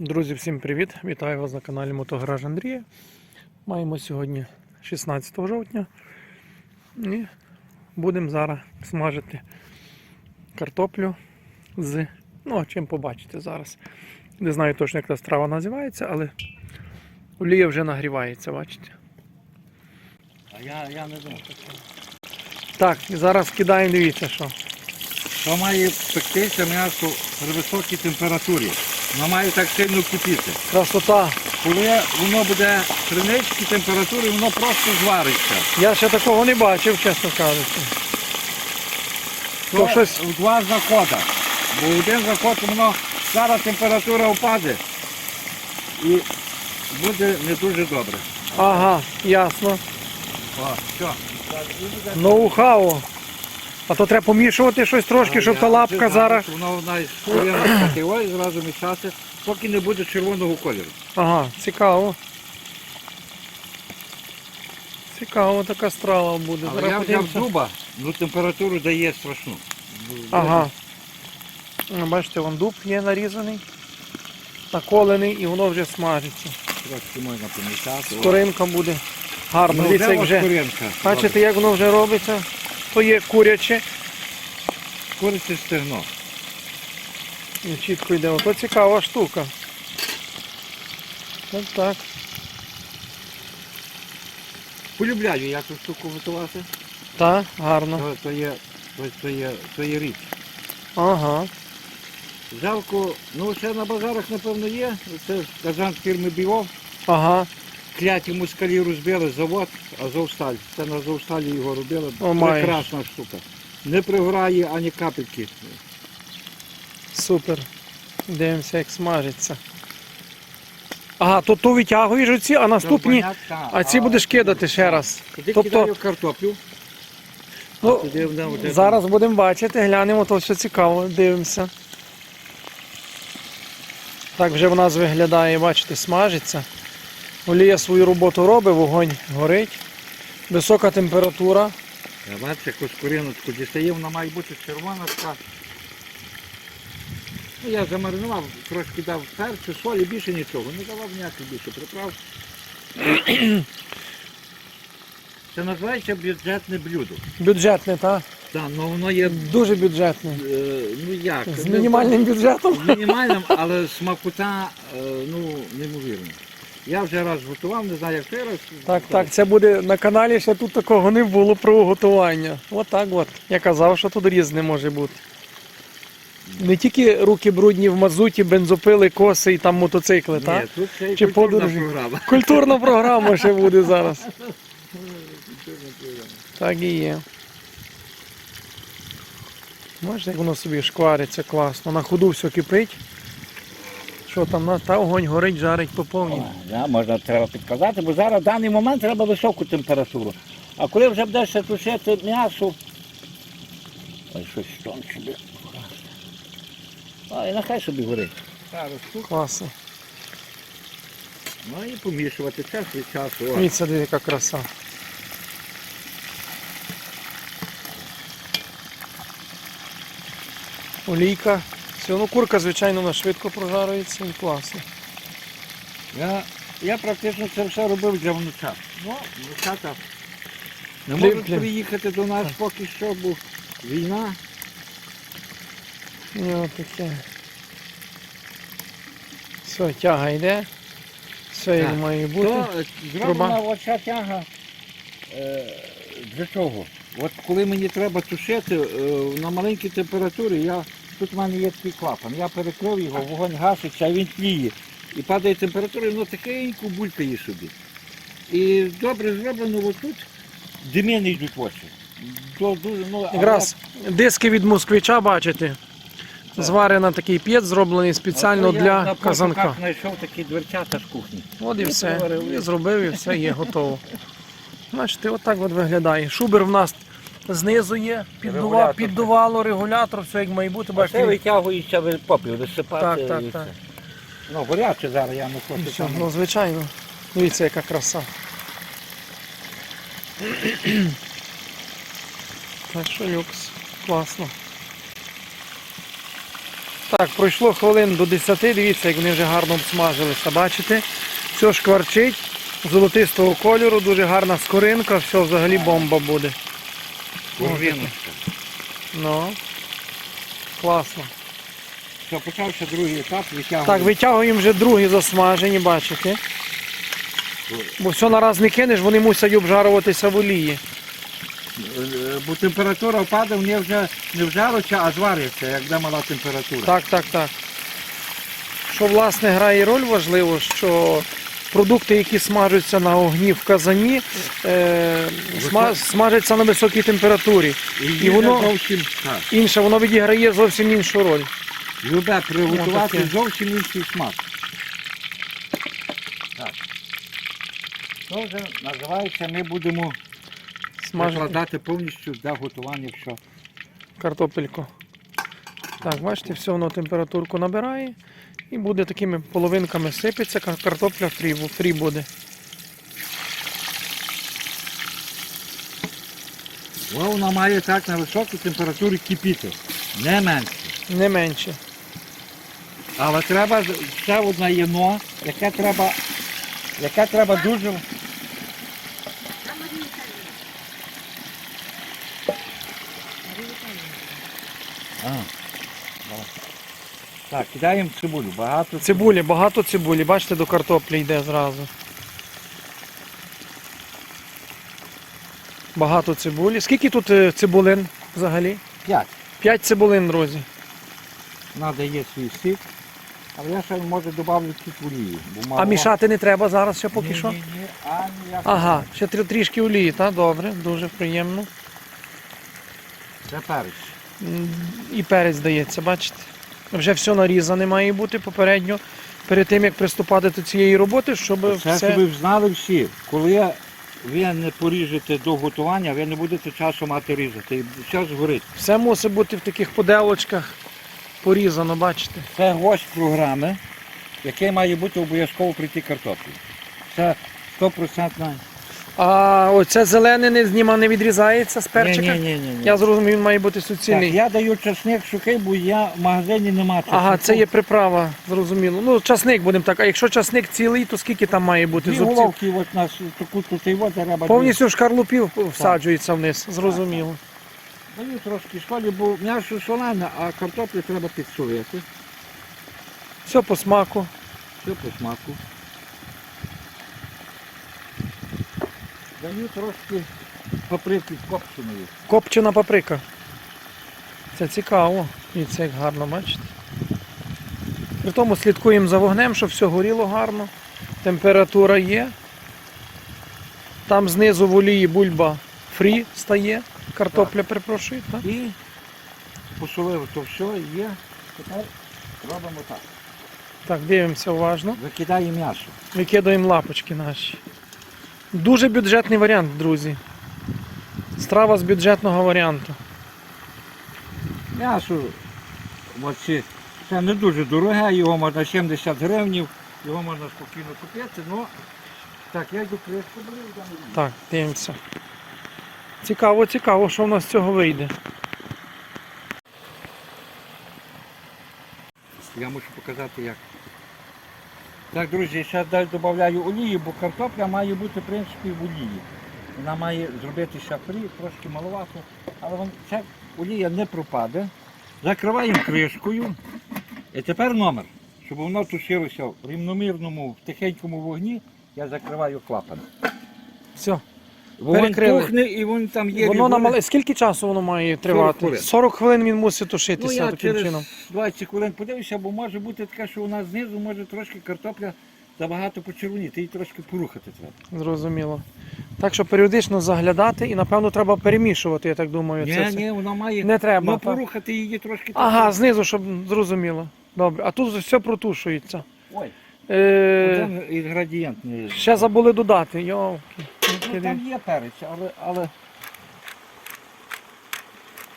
Друзі, всім привіт! Вітаю вас на каналі Мотогараж Андрія. Маємо сьогодні 16 жовтня і будемо зараз смажити картоплю з. Ну, чим побачите зараз. Не знаю точно, як та страва називається, але олія вже нагрівається, бачите. А я, я не знаю. Так, і зараз кидаємо, дивіться, що. То має пектися м'ясо при високій температурі. Воно має так сильно кипіти. Красота. Коли воно буде при низькій температурі, воно просто звариться. Я ще такого не бачив, чесно кажучи. То, То щось- в два заходи. Бо один заход воно зараз температура впаде і буде не дуже добре. Ага, ясно. О, все. Ноу-хау. А то треба помішувати щось трошки, щоб та лапка зараз. Навіть таке ой, зразу мішати, поки не буде червоного кольору. Ага, цікаво. Цікаво така страва буде. Але я взяв дуба, ну температуру дає страшну. Ага. Ну, Бачите, вон дуб є нарізаний, наколений і воно вже смажиться. Трошки можна помішати. Скоринка буде гарно. Ну, Дивіться, як вже. Бачите, як воно вже робиться. То є куряче. Курице стегно. І чітко йде. Ото цікава штука. От так. Полюбляю я цю штуку готувати. Так, гарно. То, то, є, то, то, є, то є річ. Ага. Жалко, ну ще на базарах напевно є. Це казан фірми Біо. Ага. Кляті москалі розбили завод Азовсталь. Це на Азовсталі його робили. О, маєш. Прекрасна штука. Не пригорає ані капельки. Супер. Дивимося, як смажиться. Ага, то ту витягуєш оці, а наступні. А ці будеш кидати ще раз. Тоді Тобто- кидаю картоплю. Ну, Тоді вона буде- Зараз будемо бачити, глянемо, то все цікаво, дивимося. Так вже в нас виглядає, бачите, смажиться. Олія свою роботу робить, вогонь горить. Висока температура. Я бачу, якусь коріночку дістає, вона має бути червона така. Ну, я замаринував, трошки дав перцю, солі, більше нічого. Не давав ніяких більше приправ. Це називається бюджетне блюдо. Бюджетне, так? Так, ну воно є, Дуже бюджетне. е, ну як? З мінімальним бюджетом. З мінімальним, але смакота, е, ну, неймовірна. Я вже раз готував, не знаю, як ти раз. Так, так, це буде на каналі, ще тут такого не було про готування. От так от. Я казав, що тут різне може бути. Не тільки руки брудні в мазуті, бензопили, коси і там мотоцикли, Ні, так? тут ще й Чи культурна подорожі? програма. Культурна програма ще буде зараз. Так і є. Бачите, як воно собі шквариться класно. На ходу все кипить. Що там на та огонь горить, жарить по повній. Да, можна треба підказати, бо зараз в даний момент треба високу температуру. А коли вже будеш тушити м'ясо, ой, щось тонше собі. А, і нехай собі горить. Класно. Ну і помішувати час від часу. Дивіться, диви, яка краса. Олійка. Все, ну курка, звичайно, вона швидко прожарюється і класно. Я, я практично це все робив для внучат. Ну, внучата не Плім, можуть плім. приїхати до нас поки що, бо війна. От таке. Все, тяга йде. Все як Так. має бути. То е, Труба. зроблена оця тяга е, для чого? От коли мені треба тушити е, на маленькій температурі, я, тут в мене є такий клапан, я перекрив його, вогонь гаситься, а він тліє. І падає температура, і воно такенько булькає собі. І добре зроблено отут, дими не йдуть в очі. То дуже, ну, а Якраз диски від москвича, бачите. Зварена такий п'єць, зроблений спеціально я для на казанка. пошуках знайшов такі дверцята з кухні. От і все. І зробив, і все є готово. Бачите, отак от виглядає. Шубер в нас знизу є, піддува, Регулятор. піддувало, регулятор, все як має бути. Це Бачите, витягується в попіл, висипати. Так, так, і так. Ну, горяче зараз, я не хочу там. ну звичайно. Дивіться, яка краса. Так що люкс. Класно. Так, пройшло хвилин до 10, дивіться, як вони вже гарно обсмажилися. Бачите? Все шкварчить, золотистого кольору, дуже гарна скоринка, все взагалі бомба буде. Урвіночка. Ну, класно. Все, почався другий етап, витягуємо. Так, витягуємо вже другі засмажені, бачите? Бо все нараз не кинеш, вони мусять обжаруватися в олії. Е, Бо температура впаде, вони вже не вжаруться, а зваряться, як де мала температура. Так, так, так. Що власне грає роль важливо, що продукти, які смажуться на огні в казані, е, сма- смажаться на високій температурі. І, воно- зовсім. Інше, воно відіграє зовсім іншу роль. Любе приготувати таке. зовсім інший смак. Так. Це вже називається, ми будемо Смажити викладати повністю для готування, якщо. картопельку. Так, бачите, все воно температурку набирає і буде такими половинками сипеться, картопля фрі, фрі буде. Вона має так на високій температурі кипіти. Не менше. Не менше. Але треба ще одне є яке треба, яке треба дуже. А. Так, кидаємо цибулю. Багато Цибулі, багато цибулі, бачите, до картоплі йде зразу. Багато цибулі. Скільки тут е, цибулин взагалі? П'ять. П'ять цибулин, друзі. Надо є свій сік. Але я ще може додавлю олії. Бо мало. А мішати не треба зараз ще поки Ні, що? Ні, ні, а ніяк. Ага, ще трі- трішки олії, так? Добре, дуже приємно. Це перець. М, І перець дається, бачите? Вже все нарізане має бути попередньо, перед тим як приступати до цієї роботи, щоб Це, все. щоб ви знали всі, коли ви не поріжете до готування, ви не будете часу мати різати. І все згорить. Все мусить бути в таких поделочках порізано, бачите? Це гость програми, який має бути обов'язково прийти картоплі. Це 100% А оце зелене не зніма не відрізається з перчика? Ні, ні, ні, ні. Я зрозумів, він має бути Так, я даю часник сухий, бо я в магазині нема часнику. Ага, це є приправа, зрозуміло. Ну, часник будемо так. А якщо часник цілий, то скільки там має бути Дві зубців? головки от на с- таку тут і от треба. Повністю шкарлупів всаджується вниз, зрозуміло. Даю трошки солі, бо м'ясо солене, а картоплю треба підсолити. Все по смаку. Все по смаку. Даю трошки паприки копченої. Копчена паприка. Це цікаво. І це як гарно, бачите. При тому слідкуємо за вогнем, щоб все горіло гарно. Температура є. Там знизу в олії бульба фрі стає. Картопля, перепрошую. Так? І посолив то все, є. Тепер робимо так. так, дивимося уважно. Викидаємо м'ясо. Викидаємо лапочки наші. Дуже бюджетний варіант, друзі. Страва з бюджетного варіанту. М'ясо оці, це не дуже дороге, його можна 70 гривень, його можна спокійно купити, але так, я йду кришку беру. Так, дивимося. Цікаво, цікаво, що в нас з цього вийде. Я мушу показати як. Так, друзі, ще далі додаю олії, бо картопля має бути в принципі в олії. Вона має зробити шафрі, трошки маловато, але ця олія не пропаде. Закриваємо кришкою. І тепер номер. Щоб воно тушилося в рівномірному, в тихенькому вогні, я закриваю клапан. Все. Вогонь Перекрили. тухне і вон там є. Воно на регуля- мале... Скільки часу воно має тривати? хвилин. 40 хвилин він мусить Ну, тушитися я таким через чином. 20 хвилин подивився, бо може бути таке, що у нас знизу може трошки картопля забагато почервоніти, її трошки порухати треба. Зрозуміло. Так що періодично заглядати і напевно треба перемішувати, я так думаю. Це все. ні, вона має Не треба, ну, так? порухати її трошки. Ага, знизу, щоб зрозуміло. Добре. А тут все протушується. Ой, Е... там і градієнт не Ще забули додати. Йовки. Ну, там є перець, але, але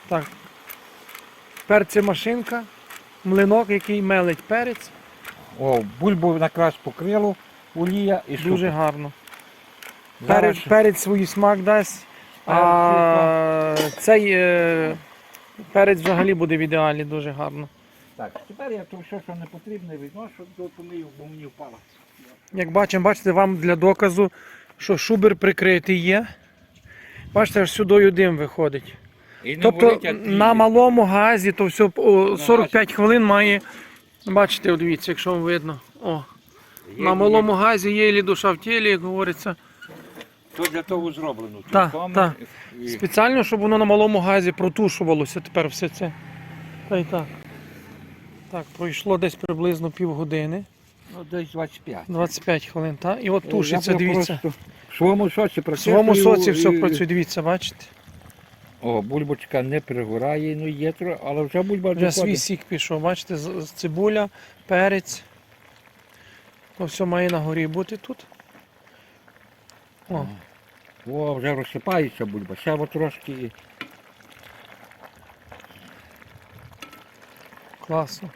Так. Перці машинка, млинок, який мелить перець. о, бульбу накрась покрило, олія і Дуже гарно. Зараз Перець, ще- перець свій смак дасть. А цей е, перець взагалі буде в ідеалі дуже гарно. Так, тепер я то все, що не потрібне, відношу до помию, бо мені впало. Як бачимо, бачите, вам для доказу, що шубер прикритий є. Бачите, аж сюди дим виходить. І не Тобто горить, а на малому газі то все о, 45 хвилин має. Бачите, от дивіться, якщо вам видно. О, Є- на є- малому газі є і душа в тілі, як говориться. То для того зроблено. Та, та. і- Спеціально, щоб воно на малому газі протушувалося тепер все це. Та й так. Так, пройшло десь приблизно півгодини, Ну, десь 25. 25 хвилин, та? І от Е, тушиться, дивіться. В своєму соці В своєму соці все працює, дивіться, бачите? О, бульбочка не перегорає, ну є трохи, але вже бульба Вже свій доходить. сік пішов, бачите, з- з цибуля, перець. То все має на горі бути тут. О, О, вже розсипається бульба. Ще от трошки. і- класно.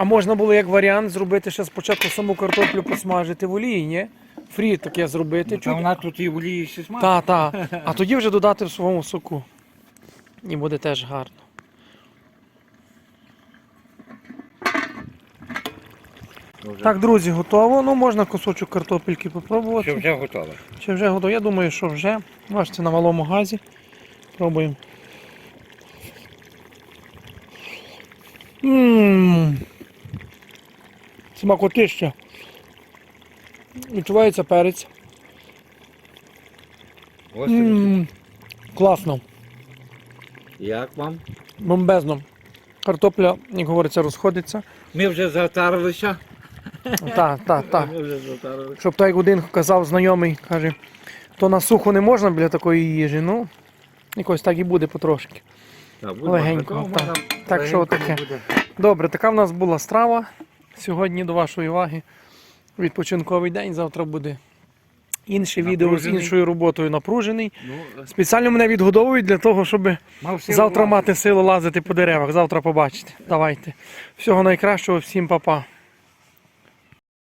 А можна було як варіант зробити ще спочатку саму картоплю посмажити в олії, ні? Фрі таке зробити. Ну, Та вона тут і в олії ще смак. Та, та. А тоді вже додати в своєму соку. І буде теж гарно. Вже. Так, друзі, готово. Ну, можна кусочок картопельки попробувати. Що вже готове. Чи вже готово? Я думаю, що вже. Бачите, на малому газі. Пробуємо. Ммм. Смакотища. Відчувається перець. Ось Ммм. Класно. як вам? Бомбезно. Картопля, як говориться, розходиться. Ми вже затарилися. Так, так, так. Ми вже затарилися. Щоб як один казав знайомий, каже, то на сухо не можна біля такої їжі. Ну, якось так і буде потрошки. Так, будь Легенько, так. можна Так що легенько таке. буде. Добре, така в нас була страва. Сьогодні до вашої уваги. Відпочинковий день. Завтра буде інше відео з іншою роботою напружений. Ну, Спеціально мене відгодовують для того, щоб завтра лазити. мати силу лазити по деревах. Завтра побачите. Давайте. Всього найкращого, всім па-па.